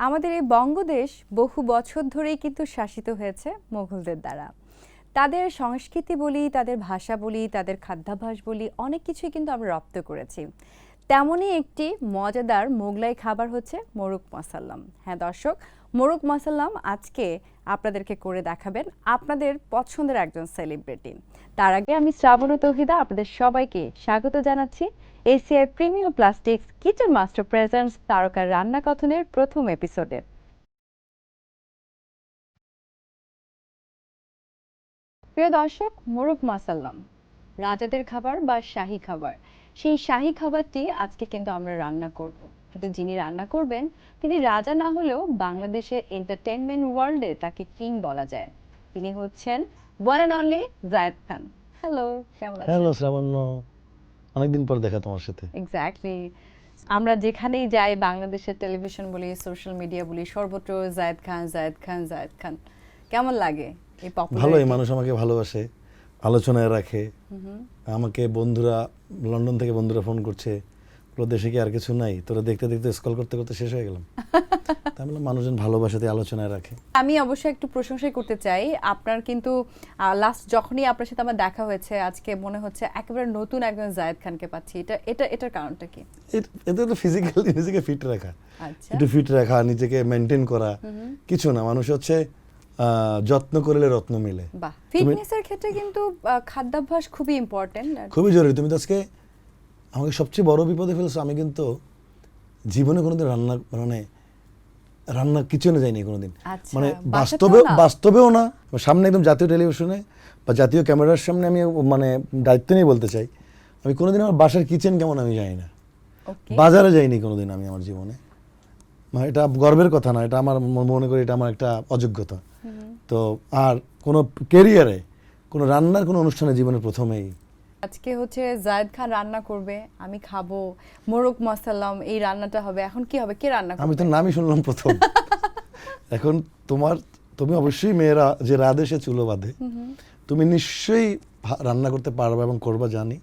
আমাদের এই বঙ্গদেশ বহু বছর ধরেই কিন্তু শাসিত হয়েছে মোগলদের দ্বারা। তাদের সংস্কৃতি বলি, তাদের ভাষা বলি, তাদের খাদ্যাভ্যাস বলি, অনেক কিছুই কিন্তু আমরা রপ্ত করেছি। তেমনই একটি মজাদার মোগলাই খাবার হচ্ছে মোরগ মসাল্লাম। হ্যাঁ দর্শক, মোরগ মসাল্লাম আজকে আপনাদেরকে করে দেখাবেন আপনাদের পছন্দের একজন সেলিব্রিটি। তার আগে আমি শ্রাবণ তহিদা আপনাদের সবাইকে স্বাগত জানাচ্ছি। ACI premium plastics, kitchen master presents তারকার রান্না কথনের প্রথম এপিসোডে। প্রিয় দর্শক মোরগ মাসাল্লাম, রাজাদের খাবার বা শাহী খাবার? সেই শাহী খাবারটি আজকে কিন্তু আমরা রান্না করব। কিন্তু যিনি রান্না করবেন, তিনি রাজা না হলেও বাংলাদেশের এন্টারটেনমেন্ট ওয়ার্ল্ডে তাকে কিং বলা যায়। তিনি হচ্ছেন one and only Zayed Khan. Hello কেমন আছেন? হ্যালো শ্রাবণ্য অনেকদিন পর দেখা তোমার সাথে। এক্স্যাক্টলি আমরা যেখানেই যাই বাংলাদেশের টেলিভিশন বলি সোশ্যাল মিডিয়া বলি সর্বত্র জায়েদ খান জায়েদ খান জায়েদ খান। কেমন লাগে এই ভালো এই মানুষ আমাকে ভালোবাসে আলোচনায় রাখে। আমাকে বন্ধুরা লন্ডন থেকে বন্ধুরা ফোন করছে। পুরো দেশে কি আর কিছু নাই? তোরা দেখতে দেখতে স্কল করতে করতে শেষ হয়ে গেলাম। তাই বললাম মানুষজন ভালোবাসাতে আলোচনায় রাখে। আমি অবশ্যই একটু প্রশংসাই করতে চাই। আপনার কিন্তু লাস্ট যখনই আপনার সাথে আমার দেখা হয়েছে আজকে মনে হচ্ছে একেবারে নতুন একজন জায়েদ খানকে পাচ্ছি। এটা এটা এটার কারণটা কি? এ- এতে তো ফিজিক্যালি নিজেকে ফিট রাখা। আচ্ছা। একটু ফিট রাখা নিজেকে মেনটেন করা। কিছু না মানুষ হচ্ছে যত্ন করলে রত্ন মিলে। বাহ ফিটনেসের ক্ষেত্রে কিন্তু খাদ্যাভ্যাস খুবই ইম্পর্টেন্ট খুবই জরুরি। তুমি তো আজকে আমাকে সবচেয়ে বড় বিপদে ফেলছো আমি কিন্তু জীবনে কোনোদিন রান্না মানে রান্না কিচেনে যাইনি কোনোদিন। আচ্ছা, মানে বাস্তবে বাস্তবেও না? সামনে একদম জাতীয় টেলিভিশনে বা জাতীয় ক্যামেরার সামনে আমি মানে দায়িত্ব নিয়ে বলতে চাই আমি কোনোদিন আমার বাসার কিচেন কেমন আমি যাই না। বাজারে যাইনি কোনোদিন আমি আমার জীবনে। মানে এটা গর্বের কথা না এটা আমার মনে করি এটা আমার একটা অযোগ্যতা। তো আর কোনো কেরিয়ারে কোনো রান্নার কোনো অনুষ্ঠানে জীবনের প্রথমেই আজকে হচ্ছে জায়েদ খান রান্না করবে আমি খাব। মোরগ মসালাম এই রান্নাটা হবে। এখন কি হবে? কে রান্না আমি তো নামই শুনলাম প্রথম। এখন তোমার তুমি অবশ্যই মেয়েরা যে রাধে চুলো বাঁধে তুমি নিশ্চয়ই রান্না করতে পারবে এবং করবা জানি।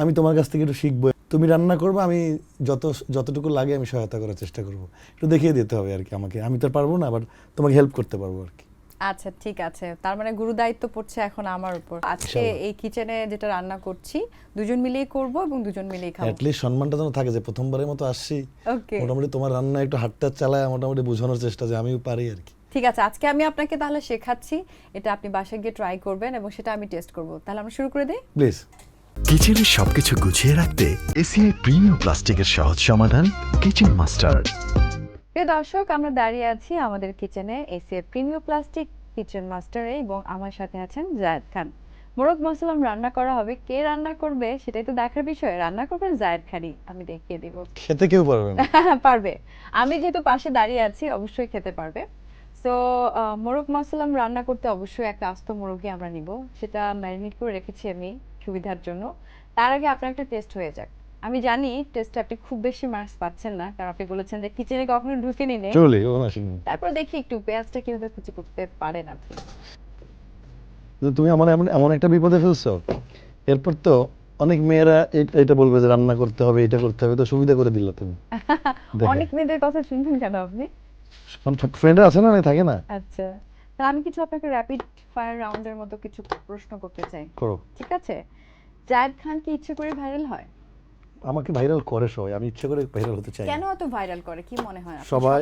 আমি তোমার কাছ থেকে একটু শিখব। তুমি রান্না করবে আমি যত যতটুকু লাগে আমি সহায়তা করার চেষ্টা করব। একটু দেখিয়ে দিতে হবে আর কি আমাকে। আমি তো পারব না আবার তোমাকে হেল্প করতে পারব আর কি। আচ্ছা ঠিক আছে। তার মানে গুরু দায়িত্ব পড়ছে এখন আমার উপর। আজকে। এই কিচেনে যেটা রান্না করছি দুজন মিলেই করব এবং দুজন মিলেই খাব। অ্যাটলিস্ট সম্মানটা যেন থাকে যে প্রথমবারের মতো আসছি। ওকে মোটামুটি তোমার রান্না একটু হাতটা চালায় মোটামুটি বোঝানোর চেষ্টা যে আমিও পারি আর কি। ঠিক আছে আজকে আমি আপনাকে তাহলে শেখাচ্ছি এটা আপনি বাসায় গিয়ে ট্রাই করবেন এবং সেটা আমি টেস্ট করব। তাহলে আমরা শুরু করে দিই? প্লিজ কিচেনের সবকিছু গুছিয়ে রাখতে এসিআই প্রিমিয়াম প্লাস্টিকের সহজ সমাধান কিচেন মাস্টার। প্রিয় দর্শক আমরা দাঁড়িয়ে আছি আমাদের কিচেনে এসিএ প্রিমিয়াম প্লাস্টিক কিচেন মাস্টারে এবং আমার সাথে আছেন জায়েদ খান। মোরগ মশলাম রান্না করা হবে। কে রান্না করবে সেটাই তো দেখার বিষয়। রান্না করবেন জায়েদ খানই। আমি দেখিয়ে দিব। খেতে কেউ পারবে না। পারবে। আমি যেহেতু পাশে দাঁড়িয়ে আছি অবশ্যই খেতে পারবে। সো মোরগ মশলাম রান্না করতে অবশ্যই একটা আস্ত মোরগই আমরা নিব। সেটা ম্যারিনেট করে রেখেছি আমি সুবিধার জন্য। তার আগে আপনার একটা টেস্ট হয়ে যাক। আমি জানি টেস্টে আপনি খুব বেশি মার্কস পাচ্ছেন না। কারণ আপনি বলেছেন যে কিচেনে কখনো ঢুকেনি নে। চলে ও না শুনি তারপর দেখি একটু পেঁয়াজটা কীভাবে কুচি করতে পারেন আপনি। তো তুমি আমার এমন এমন একটা বিপদে ফেলছো। এরপর তো অনেক মেয়েরা এটা বলবে যে রান্না করতে হবে এটা করতে হবে তো সুবিধা করে দিল তুমি। অনেক মেয়েদের কথা শুনবেন কেন আপনি? ফ্রেন্ডরা আছে না না থাকে না? আচ্ছা। তাহলে আমি কিছু আপনাকে র্যাপিড ফায়ার রাউন্ডের মতো কিছু প্রশ্ন করতে চাই। করো। ঠিক আছে? জায়েদ খান কি ইচ্ছে করে ভাইরাল হয়? আমাকে ভাইরাল করে সবাই আমি ইচ্ছে করে ভাইরাল হতে চাই কেন এত ভাইরাল করে? কি মনে হয় সবাই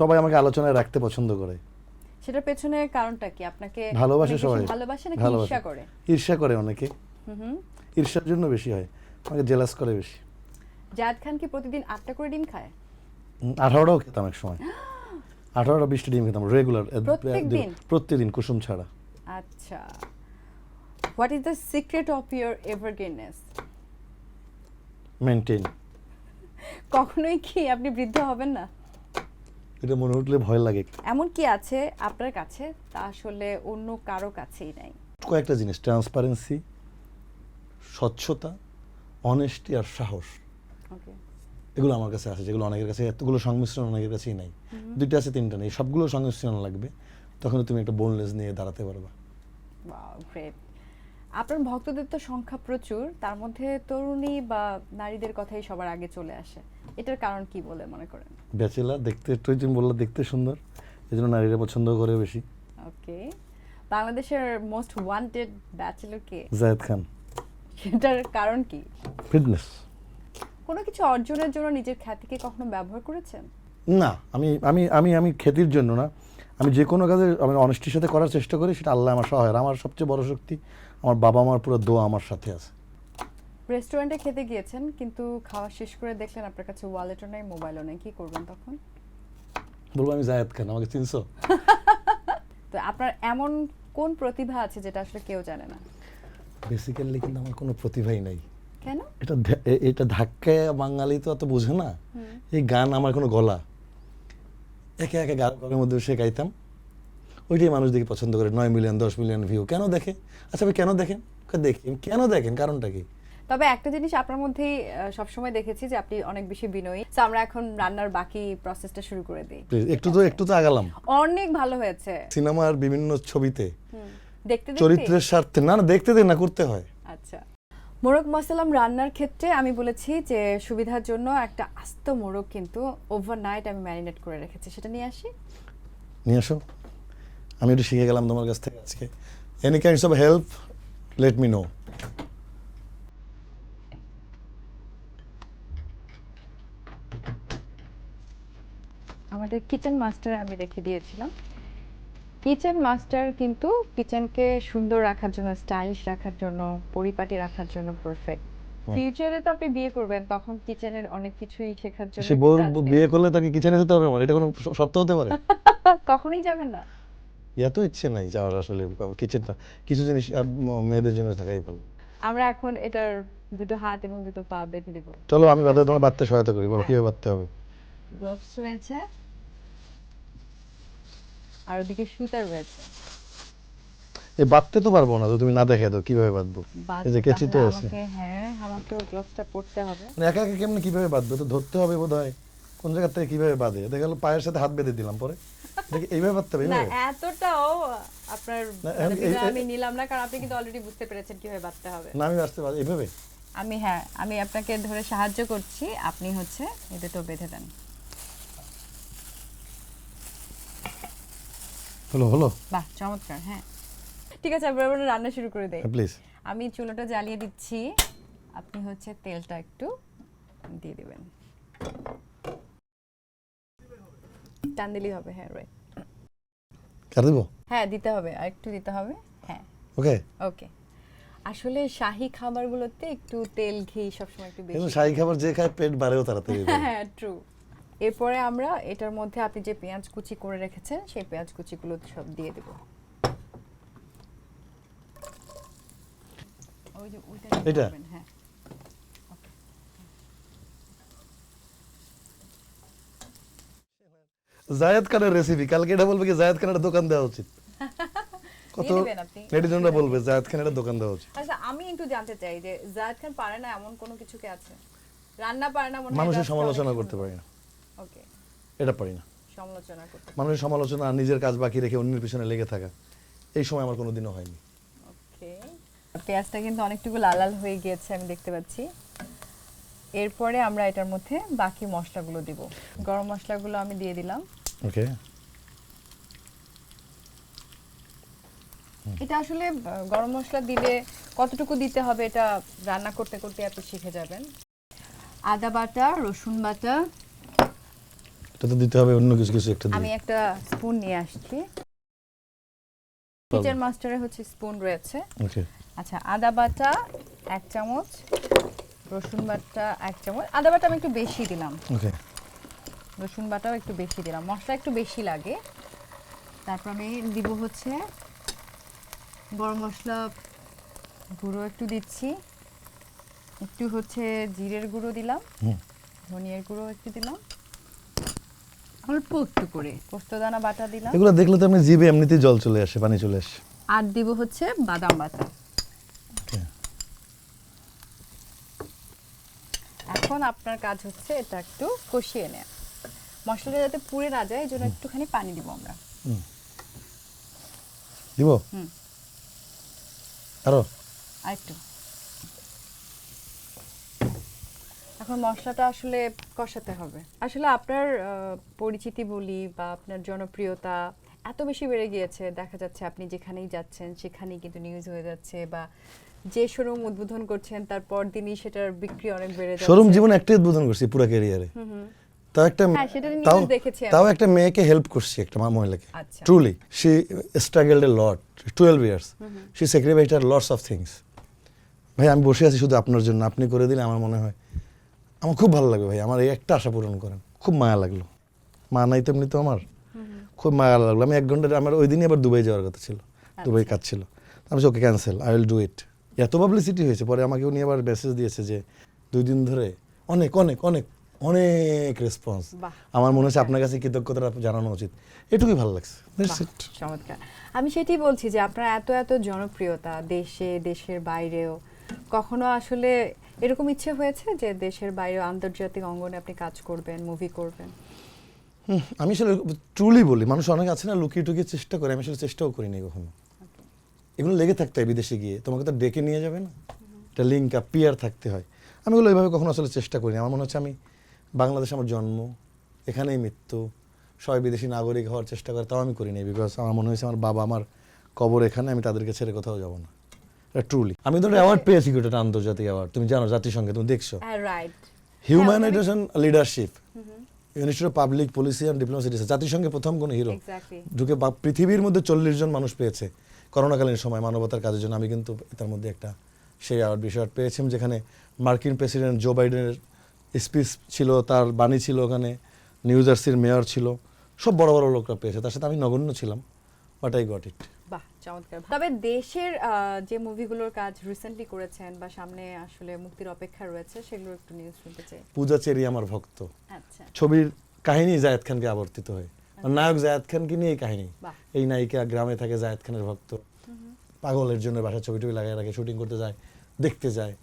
সবাই আমাকে আলোচনায় রাখতে পছন্দ করে। সেটার পেছনে কারণটা কি? আপনাকে ভালোবাসে সবাই। ভালোবাসে নাকি ঈর্ষা করে? ঈর্ষা করে অনেকে। ঈর্ষার জন্য বেশি হয়। আমাকে জেলাস করে বেশি। জায়েদ খান কি প্রতিদিন আটটা করে ডিম খায়? আঠারোটাও খেতাম এক সময়। আঠারোটা বিশটা ডিম খেতাম রেগুলার প্রত্যেক দিন? প্রত্যেকদিন কুসুম ছাড়া। আচ্ছা। What is the secret of your evergreenness maintain কখনোই কি আপনি বৃদ্ধ হবেন না? এটা মনে উঠলে ভয় লাগে। এমন কি আছে আপনার কাছে? তা আসলে অন্য কারও কাছেই নাই। কয়েকটা জিনিস ট্রান্সপারেন্সি স্বচ্ছতা অনেস্টি আর সাহস। ওকে এগুলো আমার কাছে আছে যেগুলো অনেকের কাছে এতগুলো সংমিশ্রণ অনেকের কাছেই নাই। দুইটা আছে তিনটা নেই। সবগুলো সংমিশ্রণ লাগবে। তখন তুমি একটা বোনলেস নিয়ে দাঁড়াতে পারবা। গ্রেট আপনার ভক্তদের তো সংখ্যা প্রচুর তার মধ্যে তরুণী বা নারীদের কথাই সবার আগে চলে আসে। এটার কারণ কি বলে মনে করেন? ব্যাচেলার দেখতে একটু বললে দেখতে সুন্দর এই জন্য নারীরা পছন্দ করে বেশি। ওকে। বাংলাদেশের মোস্ট ওয়ান্টেড ব্যাচেলর কে? জায়েদ খান। সেটার কারণ কি? ফিটনেস। কোনো কিছু অর্জনের জন্য নিজের খ্যাতিকে কখনো ব্যবহার করেছেন? না আমি আমি আমি আমি খ্যাতির জন্য না। আমি যে কোনো কাজে আমি অনেস্টির সাথে করার চেষ্টা করি সেটা আল্লাহ আমার সহায়। আমার সবচেয়ে বড় শক্তি আমার বাবা মার পুরো দোয়া আমার সাথে আছে। রেস্টুরেন্টে খেতে গিয়েছেন কিন্তু খাওয়া শেষ করে দেখলেন আপনার কাছে ওয়ালেটও নেই মোবাইলও নেই কি করবেন তখন? বলব আমি জায়েদ খান আমাকে চিনছো? তো আপনার এমন কোন প্রতিভা আছে যেটা আসলে কেউ জানে না? বেসিক্যালি কিন্তু আমার কোনো প্রতিভাই নাই। কেন? এটা এটা ধাক্কায় বাঙালি তো অত বোঝে না। এই গান আমার কোনো গলা। একে একে ঘরের মধ্যে বসে গাইতাম। ওইটাই মানুষ দেখে পছন্দ করে নয় মিলিয়ন দশ মিলিয়ন ভিউ কেন দেখে? আচ্ছা ভাই কেন দেখেন? দেখি? কেন দেখেন? কারণটা কি? তবে একটা জিনিস আপনার মধ্যেই সবসময় দেখেছি যে আপনি অনেক বেশি বিনয়ী। তো আমরা এখন রান্নার বাকি প্রসেসটা শুরু করে দিই। একটু তো একটু তো আগালাম। অনেক ভালো হয়েছে। সিনেমার বিভিন্ন ছবিতে দেখতে দেখতে? চরিত্রের স্বার্থে না না দেখতে দিন না করতে হয়। আচ্ছা। মোরগ মশলাম রান্নার ক্ষেত্রে আমি বলেছি যে সুবিধার জন্য একটা আস্ত মোরগ কিন্তু ওভারনাইট আমি ম্যারিনেট করে রেখেছি। সেটা নিয়ে আসি। নিয়ে আসো। আমি একটু শিখে গেলাম তোমার কাছ থেকে আজকে। Any kinds of help let me know আমাদের কিচেন মাস্টার আমি রেখে দিয়েছিলাম। কিচেন মাস্টার কিন্তু কিচেনকে সুন্দর রাখার জন্য স্টাইলিশ রাখার জন্য পরিপাটি রাখার জন্য পারফেক্ট ফিউচারে তো আপনি বিয়ে করবেন তখন কিচেনের অনেক কিছুই শেখার জন্য সে। বিয়ে করলে তাকে কিচেনে যেতে হবে আমার এটা কোনো সত্য হতে পারে? কখনোই যাবেন না। এত ইচ্ছে নাই যাওয়ার আসলে কিচেনটা কিছু জিনিস মেয়েদের জন্য থাকাই ভালো। আমরা এখন এটার দুটো হাত এবং দুটো পা বেঁধে দেবো। চলো আমি তোমার বাড়তে সহায়তা করি বলো কীভাবে বাড়তে হবে? গ্লোভস রয়েছে। আর ওদিকে সুতার রয়েছে। এই বাঁধতে তো পারব না তো তুমি না দেখে দাও কীভাবে বাঁধবো? এই যে কেচি তো আছে। হ্যাঁ আমাকে গ্লোভসটা পরতে হবে। মানে একা একা কেমনে কীভাবে বাঁধবে? তো ধরতে হবে বোধ হয় কোন জায়গা থেকে কীভাবে বাঁধে? দেখা গেলো পায়ের সাথে হাত বেঁধে দিলাম পরে। দেখি এইভাবে বাঁধতে হবে না এতটাও আপনার মানে আমি- নিলাম না কারণ আপনি কিন্তু অলরেডি বুঝতে পেরেছেন কীভাবে বাঁধতে হবে। না আমি বাঁচতে পারি এইভাবে? আমি হ্যাঁ আমি আপনাকে ধরে সাহায্য করছি। আপনি হচ্ছে এই তো বেঁধে দেন। হলো হলো। বাহ চমৎকার হ্যাঁ। ঠিক আছে আমরা এবার রান্না শুরু করে দেই। প্লিজ আমি চুলোটা জ্বালিয়ে দিচ্ছি। আপনি হচ্ছে তেলটা একটু দিয়ে দিবেন। টান দিলেই হবে হ্যাঁ রাইট কার দেবো? হ্যাঁ দিতে হবে আর একটু দিতে হবে হ্যাঁ। ওকে। ওকে। আসলে শাহী খাবারগুলোতে একটু তেল ঘি সবসময় একটু বেশি। শাহী খাবার যে খায় পেট বাড়েও তাড়াতাড়ি হ্যাঁ ট্রু এরপরে আমরা এটার মধ্যে আপনি যে পেঁয়াজ কুচি করে রেখেছেন সেই পেঁয়াজ কুচিগুলো সব দিয়ে দেব। ওই যে ওইটা হ্যাঁ। জায়েদ খানের রেসিপি কালকে এটা বলবে কি জায়েদ খানের দোকান দেওয়া উচিত? কত নেটিজনরা বলবে জায়েদ খানের দোকান দেওয়া উচিত। আচ্ছা আমি একটু জানতে চাই যে জায়েদ খান পারে না এমন কোনো কিছু কি আছে? রান্না পারে না মানুষের সমালোচনা করতে। পারি না। এটা পারি না। মানুষের সমালোচনা আর নিজের কাজ বাকি রেখে অন্যের পিছনে লেগে থাকা এই সময় আমার কোনোদিনও হয়নি। পেঁয়াজটা কিন্তু অনেকটুকু লাল লাল হয়ে গিয়েছে আমি দেখতে পাচ্ছি। এরপরে আমরা এটার মধ্যে বাকি মশলাগুলো দিব। গরম মশলাগুলো আমি দিয়ে দিলাম। ওকে এটা আসলে গরম মশলা দিলে কতটুকু দিতে হবে এটা রান্না করতে করতে আপনি শিখে যাবেন। আদা বাটা রসুন বাটা এটা তো দিতে হবে অন্য কিছু কিছু একটা আমি একটা স্পুন নিয়ে আসছি। কিচেন মাস্টারে হচ্ছে স্পুন রয়েছে। ওকে আচ্ছা আদা বাটা এক চামচ রসুন বাটা এক চামচ। আদা বাটা আমি একটু বেশি দিলাম। ওকে রসুন বাটাও একটু বেশি দিলাম। মশলা একটু বেশি লাগে। তারপর আমি দিব হচ্ছে গরম মশলা গুঁড়ো একটু দিচ্ছি। একটু হচ্ছে জিরের গুঁড়ো দিলাম। ধনিয়ার গুঁড়ো একটু দিলাম। অল্প একটু করে। পোস্তদানা বাটা দিলাম। এগুলো দেখলে তো আমি জিভে এমনিতেই জল চলে আসে পানি চলে আসে। আর দিব হচ্ছে বাদাম বাটা। এখন আপনার কাজ হচ্ছে এটা একটু কষিয়ে নেওয়া মশলাটা যাতে পুড়ে না যায় এই জন্য একটুখানি পানি দিব আমরা। দিব? হুম। আরও? আরেকটু। এখন মশলাটা আসলে কষাতে হবে। আসলে আপনার পরিচিতি বলি বা আপনার জনপ্রিয়তা এত বেশি বেড়ে গিয়েছে দেখা যাচ্ছে আপনি যেখানেই যাচ্ছেন সেখানেই কিন্তু নিউজ হয়ে যাচ্ছে বা যে শোরুম উদ্বোধন করছেন তারপর দিনই সেটার বিক্রি অনেক বেড়ে যাচ্ছে। শোরুম জীবন একটাই উদ্বোধন করছি পুরো ক্যারিয়ারে তাও একটা হ্যাঁ, তাও। তাও একটা মেয়েকে হেল্প করছি একটা মা- মহিলাকে। Truly she struggled a lot twelve years she sacrificed lots of things ভাই আমি বসে আছি শুধু আপনার জন্য। আপনি করে দিলে আমার মনে হয় আমার খুব ভালো লাগবে ভাই আমার এই একটা আশা পূরণ করেন। খুব মায়া লাগল। মা নাই তেমনি তো আমার। খুব মায়া লাগল। আমি এক ঘণ্টা আমার ওই দিনই আবার দুবাই যাওয়ার কথা ছিল। দুবাই কাজ ছিল আমি ওকে cancel I will do it এত পাবলিসিটি হয়েছে। পরে আমাকে উনি আবার মেসেজ দিয়েছে যে দুই দিন ধরে অনেক অনেক অনেক অনেক রেসপন্স আমার মনে হচ্ছে আপনার কাছে কৃতজ্ঞতা জানানো উচিত। এটুকুই ভালো লাগছে. চমৎকার। আমি সেটাই বলছি যে আপনার এত এত জনপ্রিয়তা দেশে দেশের বাইরেও কখনো আসলে এরকম ইচ্ছে হয়েছে যে দেশের বাইরে আন্তর্জাতিক অঙ্গনে আপনি কাজ করবেন মুভি করবেন? আমি আসলে ট্রুলি বলি মানুষ অনেক আছে না লুকিয়ে টুকিয়ে চেষ্টা করে আমি আসলে চেষ্টাও করিনি কখনো। এগুলো লেগে থাকতে হয় বিদেশে গিয়ে তোমাকে তো ডেকে নিয়ে যাবে না। এটা লিঙ্ক আপ পিয়ার থাকতে হয়। আমি ওগুলো এইভাবে কখনো আসলে চেষ্টা করিনি। আমার মনে হচ্ছে আমি বাংলাদেশে আমার জন্ম এখানেই মৃত্যু সবাই বিদেশি নাগরিক হওয়ার চেষ্টা করে তাও আমি করিনি বিকজ আমার মনে হয়েছে আমার বাবা আমার কবর এখানে আমি তাদেরকে ছেড়ে কোথাও যাব না। ট্রুলি আমি ধরো অ্যাওয়ার্ড পেয়েছি কিন্তু আন্তর্জাতিক অ্যাওয়ার্ড তুমি জানো জাতিসংঘে তুমি দেখছ। Humanitarian leadership ministry of public policy and diplomacy জাতিসংঘে প্রথম কোন হিরো ঢুকে পৃথিবীর মধ্যে চল্লিশ জন মানুষ পেয়েছে। করোনাকালীন সময় মানবতার কাজের জন্য আমি কিন্তু তার মধ্যে একটা সেই অ্যাওয়ার্ড বিষয় পেয়েছিলাম যেখানে মার্কিন প্রেসিডেন্ট জো বাইডেনের স্পিচ ছিল তার বাণী ছিল ওখানে নিউ জার্সির মেয়র ছিল। সব বড় বড় লোকরা পেয়েছে। তার সাথে আমি নগণ্য ছিলাম বাট আই গট ইট চমৎকার। তবে দেশের যে মুভিগুলোর কাজ রিসেন্টলি করেছেন বা সামনে আসলে মুক্তির অপেক্ষা রয়েছে সেগুলো একটু নিউজ শুনতে চাই। পূজা চেরি আমার ভক্ত। আচ্ছা। ছবির কাহিনী জায়েদ খানকে আবর্তিত হয়। আর নায়ক জায়েদ খানকে নিয়ে কাহিনী? এই নায়িকা গ্রামে থাকে জায়েদ খানের ভক্ত। পাগলের জন্য বাসায় ছবি টবি লাগিয়ে রাখে শুটিং করতে যায় দেখতে যায়।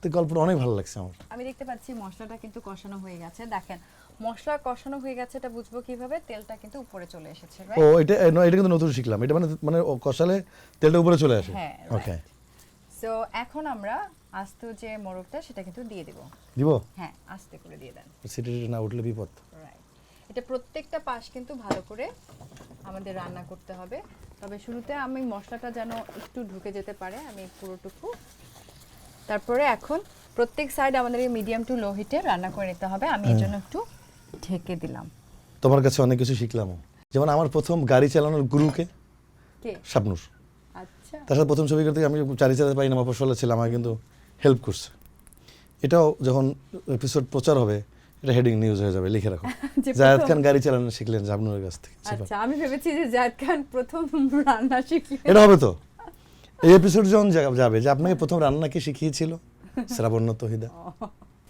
তো গল্পটা অনেক ভালো লাগছে আমার। আমি দেখতে পাচ্ছি মশলাটা কিন্তু কষানো হয়ে গেছে। দেখেন মশলা কষানো হয়ে গেছে এটা বুঝব কীভাবে? তেলটা কিন্তু উপরে চলে এসেছে ও এটা না, এটা কিন্তু নতুন শিখলাম। এটা মানে মানে কষালে তেলটা উপরে চলে আসে। হ্যাঁ ওকে সো এখন আমরা আস্ত যে মোরগটা সেটা কিন্তু দিয়ে দেব। দিব? হ্যাঁ আস্তে করে দিয়ে দেন। সিটি না উঠলে বিপদ। রাইট এটা প্রত্যেকটা পাশ কিন্তু ভালো করে আমাদের রান্না করতে হবে। তবে শুরুতে আমি মশলাটা যেন একটু ঢুকে যেতে পারে আমি পুরোটুকু। তারপরে এখন প্রত্যেক সাইড আমাদের মিডিয়াম টু লো হিটে রান্না করে নিতে হবে। আমি এর জন্য একটু ঢেকে দিলাম। তোমার কাছে অনেক কিছু শিখলাম। যেমন আমার প্রথম গাড়ি চালানোর গুরুকে কে? শাবনুর। আচ্ছা। তার সাথে প্রথম ছবি করতে আমি চারি চালাতে পারি না মফসলে ছিলাম আমাকে কিন্তু হেল্প করছে। এটাও যখন এপিসোড প্রচার হবে এটা হেডিং নিউজ হয়ে যাবে লিখে রাখো। জায়েদ খান গাড়ি চালানো শিখলেন জাবনুরের কাছ থেকে আচ্ছা আমি ভেবেছি যে জায়েদ খান প্রথম রান্না শিখলেন। এটা হবে তো। এই এপিসোড যখন যাবে যে আপনাকে প্রথম রান্না কে শিখিয়েছিল? শ্রাবণ্য তহিদা।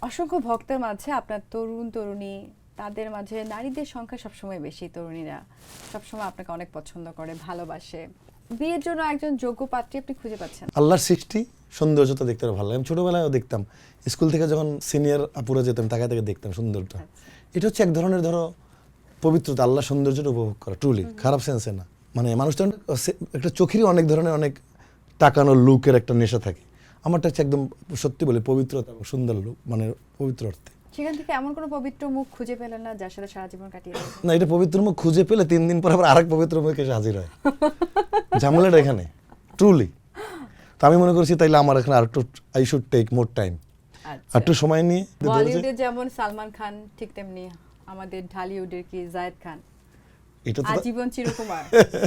অসংখ্য ভক্তের মাঝে আপনার তরুণ তরুণী তাদের মাঝে নারীদের সংখ্যা সবসময় বেশি তরুণীরা সবসময় আপনাকে অনেক পছন্দ করে ভালোবাসে। বিয়ের জন্য একজন যোগ্য পাত্রী আপনি খুঁজে পাচ্ছেন। আল্লাহর সৃষ্টি সৌন্দর্যটা দেখতে ভালো লাগে। আমি ছোটবেলায়ও দেখতাম। স্কুল থেকে যখন সিনিয়র আপুরা যেতাম তাকে তাকে দেখতাম সৌন্দর্যটা এটা হচ্ছে এক ধরনের ধরো পবিত্রতা আল্লাহ সৌন্দর্যটা উপভোগ করা ট্রুলি খারাপ সেন্সে না। মানে মানুষটা একটা চোখেরই অনেক ধরনের অনেক টাকানো লুকের একটা নেশা থাকে। আমারটা হচ্ছে একদম সত্যি বলে পবিত্রতা এবং সুন্দর লুক মানে পবিত্র অর্থে। সেখান থেকে এমন কোনো পবিত্র মুখ খুঁজে পেলেন না যার সাথে সারা জীবন কাটিয়ে না এটা পবিত্র মুখ খুঁজে পেলে তিন দিন পর আবার আরেক পবিত্র মুখ এসে হাজির হয়। ঝামেলাটা এখানে ট্রুলি তো আমি মনে করছি তাইলে আমার এখানে আর একটু I should take more time আর একটু সময় নিয়ে বলিউডে যেমন সালমান খান ঠিক তেমনি আমাদের ঢালিউডের কি জায়েদ খান এটা তো আজীবন চিরকুমার।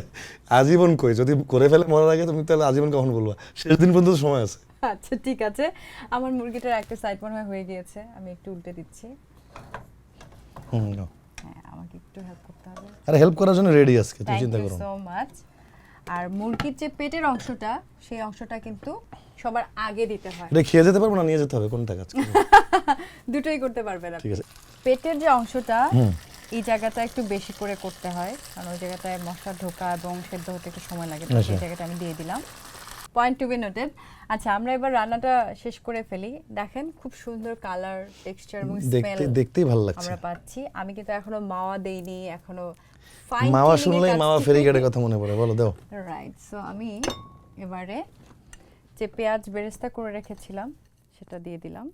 আজীবন কই? যদি করে ফেলে মরার আগে তুমি তাহলে আজীবন কখন বলবা? শেষ দিন পর্যন্ত সময় আছে। আচ্ছা ঠিক আছে। আমার মুরগিটার একটা সাইড মনে হয় হয়ে গিয়েছে। আমি একটু উল্টে দিচ্ছি। হুম, হ্যাঁ আমাকে একটু হেল্প করতে হবে। আরে হেল্প করার জন্য রেডি আজকে তুমি চিন্তা করো সো মাচ আর মুরগির যে পেটের অংশটা সেই অংশটা কিন্তু সবার আগে দিতে হয়। এটা খেয়ে যেতে পারব না নিয়ে যেতে হবে? কোনটা কাজ দুটোই করতে পারবেন আপনি। ঠিক আছে। পেটের যে অংশটা হুম। এই জায়গাটা একটু বেশি করে করতে হয়। কারণ ওই জায়গাটায় মশলা ঢোকা এবং সেদ্ধ হতে একটু সময় লাগে আচ্ছা। সেই জায়গাটা আমি দিয়ে দিলাম। পয়েন্ট টু বি নোটেড আচ্ছা আমরা এবার রান্নাটা শেষ করে ফেলি। দেখেন খুব সুন্দর কালার টেক্সচার এবং স্মেল দেখতেই ভালো লাগছে। আমরা পাচ্ছি। আমি কিন্তু এখনও মাওয়া দেইনি এখনও মাওয়া শুনলেই মাওয়া। ফেরিঘাটের কথা মনে পড়ে বলো দাও। রাইট সো আমি এবারে যে পেঁয়াজ বেরেস্তা করে রেখেছিলাম সেটা দিয়ে দিলাম।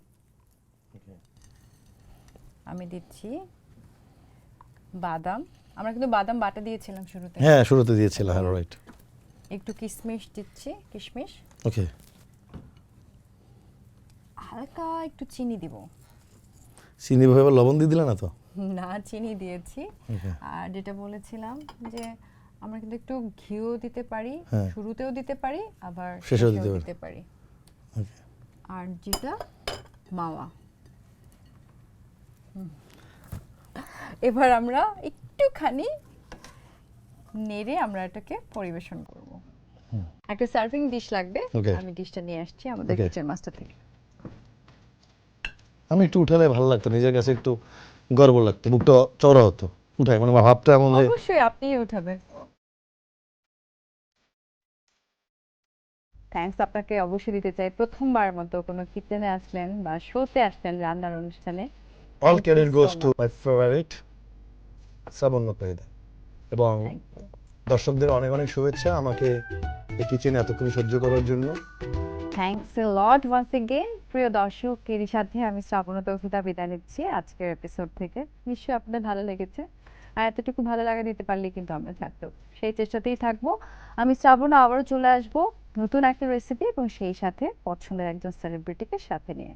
আমি দিচ্ছি বাদাম। আমরা কিন্তু বাদাম বাটা দিয়েছিলাম শুরুতে। হ্যাঁ শুরুতে দিয়েছিল হ্যাঁ রাইট একটু কিশমিশ দিচ্ছি কিশমিশ। ওকে হালকা একটু চিনি দিব। চিনি ভাবে লবণ দিয়ে দিলে না তো? না চিনি দিয়েছি। আর যেটা বলেছিলাম যে আমরা কিন্তু একটু ঘিও দিতে পারি হ্যাঁ। শুরুতেও দিতে পারি আবার শেষেও দিতে পারি। আর যেটা মাওয়া। হুম। এবার আমরা একটুখানি নেড়ে আমরা এটাকে পরিবেশন করব। একটা সার্ভিং ডিশ লাগবে। আমি ডিশটা নিয়ে আসছি আমাদের কিচেন মাস্টার থেকে। আমি একটু উঠালে ভালো লাগতো নিজের কাছে একটু গর্ব লাগতো বুকটা চওড়া হতো। উঠাই মানে ভাবটা এমন অবশ্যই আপনি উঠাবেন। থ্যাঙ্কস আপনাকে অবশ্যই দিতে চাই। প্রথমবার মতো কোনো কিচেনে আসলেন বা শোতে আসলেন রান্নার অনুষ্ঠানে। All credit goes to my favourite Srabanya পেদা এবং দর্শকদের অনেক অনেক শুভেচ্ছা আমাকে এই কিচেনে এতক্ষণ সহ্য করার জন্য। Thanks a lot once again প্রিয় দর্শক এর সাথে আমি শ্রাবণ তৌফিতা বিদায় নিচ্ছি আজকের এপিসোড থেকে। নিশ্চয়ই আপনাদের ভালো লেগেছে। আর এতটুকু ভালো লাগা দিতে পারলে কিন্তু আমরা থাকতো সেই চেষ্টাতেই থাকব। আমি শ্রাবণ আবারও চলে আসব নতুন একটা রেসিপি এবং সেই সাথে পছন্দের একজন সেলিব্রিটিকে সাথে নিয়ে।